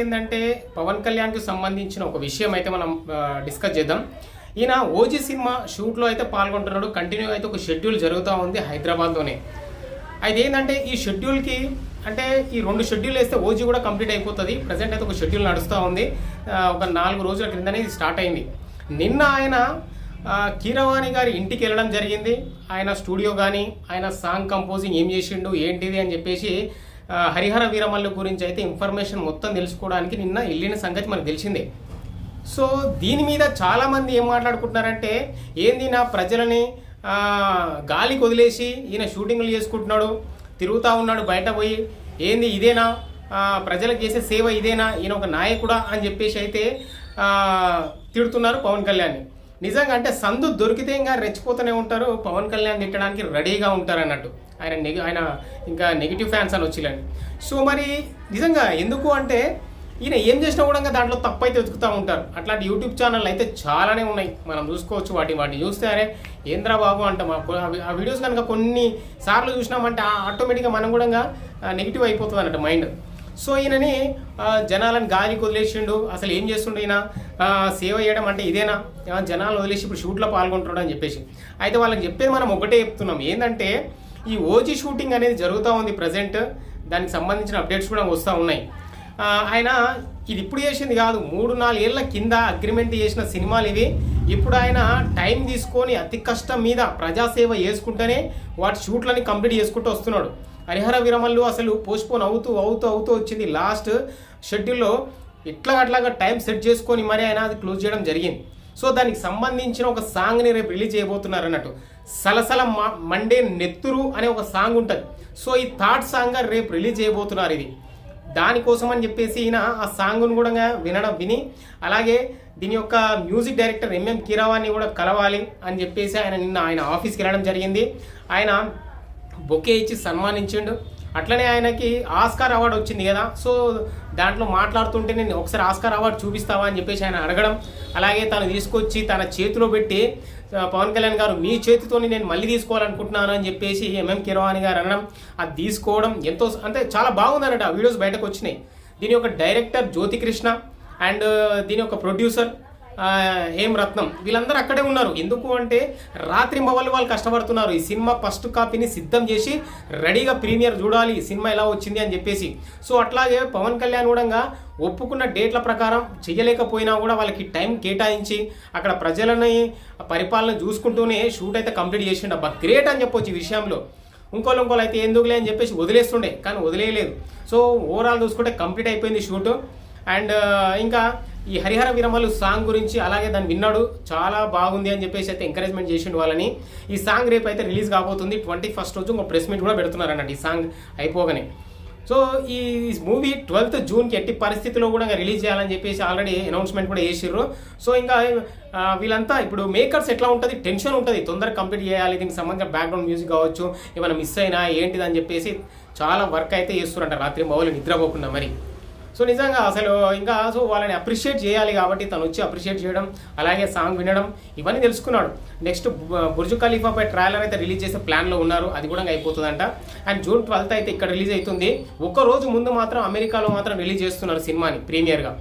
ఏంటంటే పవన్ కళ్యాణ్కి సంబంధించిన ఒక విషయం అయితే మనం డిస్కస్ చేద్దాం. ఈయన ఓజీ సినిమా షూట్లో అయితే పాల్గొంటున్నాడు. కంటిన్యూ అయితే ఒక షెడ్యూల్ జరుగుతూ ఉంది హైదరాబాద్లోనే. అయితే ఏంటంటే ఈ షెడ్యూల్కి అంటే ఈ రెండు షెడ్యూల్ వేస్తే ఓజీ కూడా కంప్లీట్ అయిపోతుంది. ప్రజెంట్ అయితే ఒక షెడ్యూల్ నడుస్తూ ఉంది. ఒక నాలుగు రోజుల క్రిందనే ఇది స్టార్ట్ అయింది. నిన్న ఆయన కీరవాణి గారి ఇంటికి వెళ్ళడం జరిగింది. ఆయన స్టూడియో కానీ ఆయన సాంగ్ కంపోజింగ్ ఏం చేసిండు ఏంటిది అని చెప్పేసి హరిహర వీరమల్లు గురించి అయితే ఇన్ఫర్మేషన్ మొత్తం తెలుసుకోవడానికి నిన్న వెళ్ళిన సంగతి మనకు తెలిసిందే. సో దీని మీద చాలామంది ఏం మాట్లాడుకుంటున్నారంటే ఏంది నా ప్రజలని గాలికి వదిలేసి ఈయన షూటింగ్లు చేసుకుంటున్నాడు తిరుగుతూ ఉన్నాడు బయట పోయి ఏంది ఇదేనా? ప్రజలకు చేసే సేవ ఇదేనా? ఈయన ఒక నాయకుడా? అని చెప్పేసి అయితే తిడుతున్నారు పవన్ కళ్యాణ్ నిజంగా అంటే సందు దొరికితే ఇంకా రెచ్చిపోతూనే ఉంటారు. పవన్ కళ్యాణ్ తిట్టడానికి రెడీగా ఉంటారు అన్నట్టు ఆయన నెగ ఆయన ఇంకా నెగిటివ్ ఫ్యాన్స్ అని వచ్చిలేండి సో మరి నిజంగా ఎందుకు అంటే ఈయన ఏం చేసినా కూడా ఇంకా దాంట్లో తప్పు అయితే వెతుకుతూ ఉంటారు. అట్లాంటి యూట్యూబ్ ఛానల్ అయితే చాలానే ఉన్నాయి. మనం చూసుకోవచ్చు వాటి వాటిని చూస్తే అరే ఏంద్రా బాబు అంటాం. ఆ ఆ వీడియోస్ కనుక కొన్ని సార్లు చూసినామంటే ఆటోమేటిక్గా మనం కూడా నెగిటివ్ అయిపోతుంది అన్నట్టు మైండ్. సో ఈయనని జనాలను గాలికి వదిలేసిండు. అసలు ఏం చేస్తుండు ఈయన? సేవ చేయడం అంటే ఇదేనా? జనాలు జనాలను వదిలేసి ఇప్పుడు షూట్లో పాల్గొంటున్నాడు అని చెప్పేసి. అయితే వాళ్ళకి చెప్పేది మనం ఒకటే చెప్తున్నాం. ఏంటంటే ఈ ఓజీ షూటింగ్ అనేది జరుగుతూ ఉంది ప్రజెంట్. దానికి సంబంధించిన అప్డేట్స్ కూడా వస్తూ ఉన్నాయి. ఆయన ఇది ఇప్పుడు చేసింది కాదు. మూడు నాలుగేళ్ళ కింద అగ్రిమెంట్ చేసిన సినిమాలు ఇవి. ఇప్పుడు ఆయన టైం తీసుకొని అతి కష్టం మీద ప్రజాసేవ చేసుకుంటేనే వాటి షూట్లని కంప్లీట్ చేసుకుంటూ వస్తున్నాడు. హరిహర విరమల్లు అసలు పోస్ట్పోన్ అవుతూ అవుతూ అవుతూ వచ్చింది. లాస్ట్ షెడ్యూల్లో ఇట్లా అట్లాగా టైం సెట్ చేసుకొని మరి ఆయన అది క్లోజ్ చేయడం జరిగింది. సో దానికి సంబంధించిన ఒక సాంగ్ని రేపు రిలీజ్ చేయబోతున్నారు అన్నట్టు. సలసల మ- మండే నెత్తురు అనే ఒక సాంగ్ ఉంటుంది. సో ఈ థర్డ్ సాంగ్గా రేపు రిలీజ్ చేయబోతున్నారు ఇది. దానికోసం అని చెప్పేసి ఈయన ఆ సాంగ్ను కూడా వినడం విని అలాగే దీని యొక్క మ్యూజిక్ డైరెక్టర్ ఎంఎం కీరవాణి కూడా కలవాలి అని చెప్పేసి ఆయన నిన్న ఆయన ఆఫీస్కి వెళ్ళడం జరిగింది. ఆయన బొకే ఇచ్చి సన్మానించిండు. అట్లనే ఆయనకి ఆస్కార్ అవార్డు వచ్చింది కదా. సో దాంట్లో మాట్లాడుతుంటే నేను ఒకసారి ఆస్కార్ అవార్డు చూపిస్తావా అని చెప్పేసి ఆయన అడగడం. అలాగే తను తీసుకొచ్చి తన చేతిలో పెట్టి పవన్ కళ్యాణ్ గారు మీ చేతితోని నేను మళ్ళీ తీసుకోవాలనుకుంటున్నాను అని చెప్పేసి ఎంఎం కిరవాణి గారు అనడం అది తీసుకోవడం ఎంతో అంటే చాలా బాగుందన్నట ఆ వీడియోస్ బయటకు వచ్చినాయి. దీని యొక్క డైరెక్టర్ జ్యోతికృష్ణ అండ్ దీని యొక్క ప్రొడ్యూసర్ ఏం రత్నం? వీళ్ళందరూ అక్కడే ఉన్నారు. ఎందుకు అంటే రాత్రి మొబైల్ వాళ్ళు కష్టపడుతున్నారు. ఈ సినిమా ఫస్ట్ కాపీని సిద్ధం చేసి రెడీగా ప్రీమియర్ చూడాలి. ఈ సినిమా ఎలా వచ్చింది అని చెప్పేసి. సో అట్లాగే పవన్ కళ్యాణ్ కూడా ఒప్పుకున్న డేట్ల ప్రకారం చేయలేకపోయినా కూడా వాళ్ళకి టైం కేటాయించి అక్కడ ప్రజలని పరిపాలన చూసుకుంటూనే షూట్ అయితే కంప్లీట్ చేసిండు. అబ్బా గ్రేట్ అని చెప్పొచ్చు ఈ విషయంలో. ఇంకోళ్ళు ఇంకోళ్ళు అయితే ఎందుకులే అని చెప్పేసి వదిలేస్తుండే. కానీ వదిలేయలేదు. సో ఓవరాల్ చూసుకుంటే కంప్లీట్ అయిపోయింది షూట్. అండ్ ఇంకా ఈ హరిహర విరమలు సాంగ్ గురించి అలాగే దాన్ని విన్నాడు చాలా బాగుంది అని చెప్పేసి అయితే ఎంకరేజ్మెంట్ చేసిండు వాళ్ళని. ఈ సాంగ్ రేపు అయితే రిలీజ్ కాబోతుంది ట్వంటీ ఫస్ట్ రోజు ఇంకో ప్రెస్ మీట్ కూడా పెడుతున్నారు ఈ సాంగ్ అయిపోగానే. సో ఈ మూవీ ట్వెల్త్ జూన్కి ఎట్టి పరిస్థితిలో కూడా రిలీజ్ చేయాలని చెప్పేసి ఆల్రెడీ అనౌన్స్మెంట్ కూడా చేసిర్రు సో ఇంకా వీళ్ళంతా ఇప్పుడు మేకర్స్ ఎట్లా ఉంటుంది? టెన్షన్ ఉంటుంది. తొందరగా కంప్లీట్ చేయాలి. దీనికి సంబంధించిన బ్యాక్గ్రౌండ్ మ్యూజిక్ కావచ్చు ఏమైనా మిస్ అయినా ఏంటిది అని చెప్పేసి చాలా వర్క్ అయితే చేస్తురంట రాత్రి మొబైల్ నిద్రపోకుండా మరి. సో నిజంగా అసలు ఇంకా సో వాళ్ళని అప్రిషియేట్ చేయాలి కాబట్టి తను వచ్చి అప్రిషియేట్ చేయడం అలాగే సాంగ్ వినడం ఇవన్నీ తెలుసుకున్నాడు. నెక్స్ట్ బుర్జు ఖలీఫాపై ట్రైలర్ అయితే రిలీజ్ చేసే ప్లాన్లో ఉన్నారు. అది కూడా అయిపోతుందంట. అండ్ జూన్ ట్వెల్త్ అయితే ఇక్కడ రిలీజ్ అవుతుంది ఒక్క రోజు ముందు మాత్రం అమెరికాలో మాత్రం రిలీజ్ చేస్తున్నారు సినిమాని ప్రీమియర్గా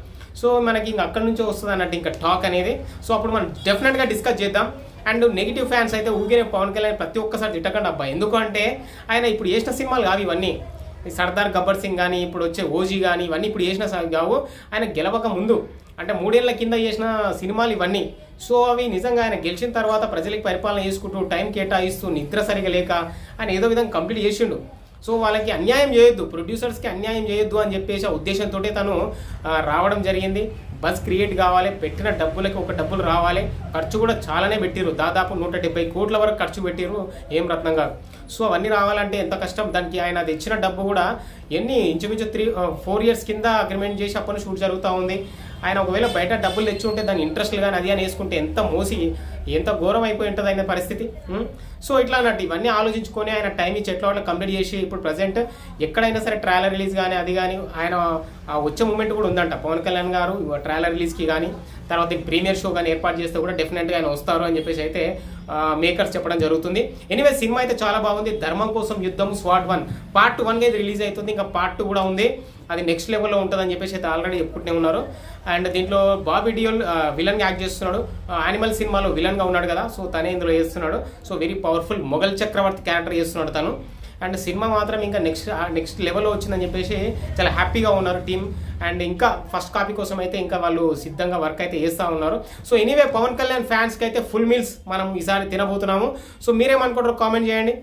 సో మనకి ఇంకా అక్కడ నుంచి వస్తుంది అన్నట్టు ఇంకా టాక్ అనేది. సో అప్పుడు మనం డెఫినెట్గా డిస్కస్ చేద్దాం. అండ్ నెగిటివ్ ఫ్యాన్స్ అయితే ఊగిన పవన్ కళ్యాణ్ ప్రతి ఒక్కసారి తిట్టకండి అబ్బాయి ఎందుకంటే ఆయన ఇప్పుడు చేసిన సినిమాలు కావు ఇవన్నీ. సర్దార్ గబ్బర్ సింగ్ కానీ ఇప్పుడు వచ్చే ఓజీ కానీ ఇవన్నీ ఇప్పుడు చేసిన కావు ఆయన గెలవక ముందు అంటే మూడేళ్ళ కింద చేసిన సినిమాలు ఇవన్నీ. సో అవి నిజంగా ఆయన గెలిచిన తర్వాత ప్రజలకు పరిపాలన చేసుకుంటూ టైం కేటాయిస్తూ నిద్ర సరిగా లేక ఆయన ఏదో విధంగా కంప్లీట్ చేసిండు. సో వాళ్ళకి అన్యాయం చేయొద్దు ప్రొడ్యూసర్స్కి అన్యాయం చేయొద్దు అని చెప్పేసి ఆ ఉద్దేశంతో తను రావడం జరిగింది. బస్ క్రియేట్ కావాలి పెట్టిన డబ్బులకి ఒక డబ్బులు రావాలి. ఖర్చు కూడా చాలానే పెట్టిరు దాదాపు నూట డెబ్బై కోట్ల వరకు ఖర్చు పెట్టిరు ఏం రత్నం కాదు. సో అవన్నీ రావాలంటే ఎంత కష్టం? దానికి ఆయన అది ఇచ్చిన డబ్బు కూడా ఎన్ని ఇంచుమించు త్రీ ఫోర్ ఇయర్స్ కింద అగ్రిమెంట్ చేసి అప్పటి షూట్ జరుగుతూ ఉంది. ఆయన ఒకవేళ బయట డబ్బులు తెచ్చి ఉంటే దాని ఇంట్రెస్ట్ కానీ అది అని వేసుకుంటే ఎంత మోసి ఎంత ఘోరం అయిపోయి ఉంటుంది ఆయన పరిస్థితి సో ఇట్లా అన్నట్టు ఇవన్నీ ఆలోచించుకొని ఆయన టైం ఇచ్చి ఎట్లా వాళ్ళకి కంప్లీట్ చేసి ఇప్పుడు ప్రజెంట్ ఎక్కడైనా సరే ట్రైలర్ రిలీజ్ కానీ అది కానీ ఆయన ఆ వచ్చే మూమెంట్ కూడా ఉందంట. పవన్ కళ్యాణ్ గారు ట్రైలర్ రిలీజ్కి కానీ తర్వాత ప్రీమియర్ షో కానీ ఏర్పాటు చేస్తే కూడా డెఫినెట్గా ఆయన వస్తారు అని చెప్పేసి అయితే మేకర్స్ చెప్పడం జరుగుతుంది. ఎనీవే సినిమా అయితే చాలా బాగుంది. ధర్మం కోసం యుద్ధం స్వాట్ వన్ పార్ట్ వన్గా ఇది రిలీజ్ అవుతుంది. ఇంకా పార్ట్ టూ కూడా ఉంది. అది నెక్స్ట్ లెవెల్లో ఉంటుందని చెప్పేసి అయితే ఆల్రెడీ చెప్పుకుంటూనే ఉన్నారు. అండ్ దీంట్లో బాబీ డియోల్ విలన్గా యాక్ట్ చేస్తున్నాడు. యానిమల్ సినిమాలో విలన్గా ఉన్నాడు కదా సో తనే ఇందులో చేస్తున్నాడు. సో వెరీ పవర్ఫుల్ మొఘల్ చక్రవర్తి క్యారెక్టర్ చేస్తున్నాడు తను. అండ్ సినిమా మాత్రం ఇంకా నెక్స్ట్ నెక్స్ట్ లెవెల్లో వచ్చిందని చెప్పేసి చాలా హ్యాపీగా ఉన్నారు టీం అండ్ ఇంకా ఫస్ట్ కాపీ కోసం అయితే ఇంకా వాళ్ళు సిద్ధంగా వర్క్ అయితే చేస్తూ ఉన్నారు. సో ఎనీవే పవన్ కళ్యాణ్ ఫ్యాన్స్కి అయితే ఫుల్ మీల్స్ మనం ఈసారి తినబోతున్నాము. సో మీరేమనుకుంటారు కామెంట్ చేయండి.